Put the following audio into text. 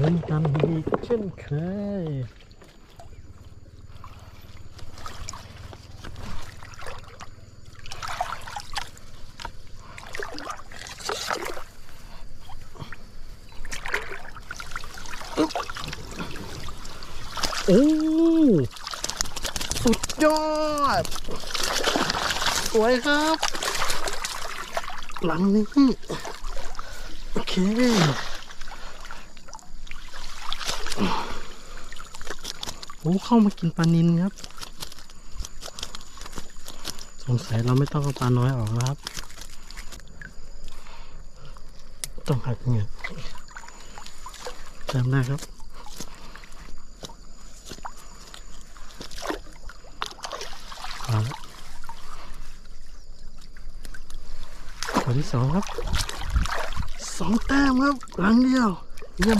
ลุ้นกันอีกเช่นเคยโอ้สุดยอด สวยครับ หลังนี้ โอเค โอ้เข้ามากินปลานินครับ สงสัยเราไม่ต้องเอาปลาน้อยออกแล้วครับ ต้องหักเงี้ยจำได้ครับมาแล้วตัวที่สองครับสองแต้มครับหลังเดียวเยี่ยม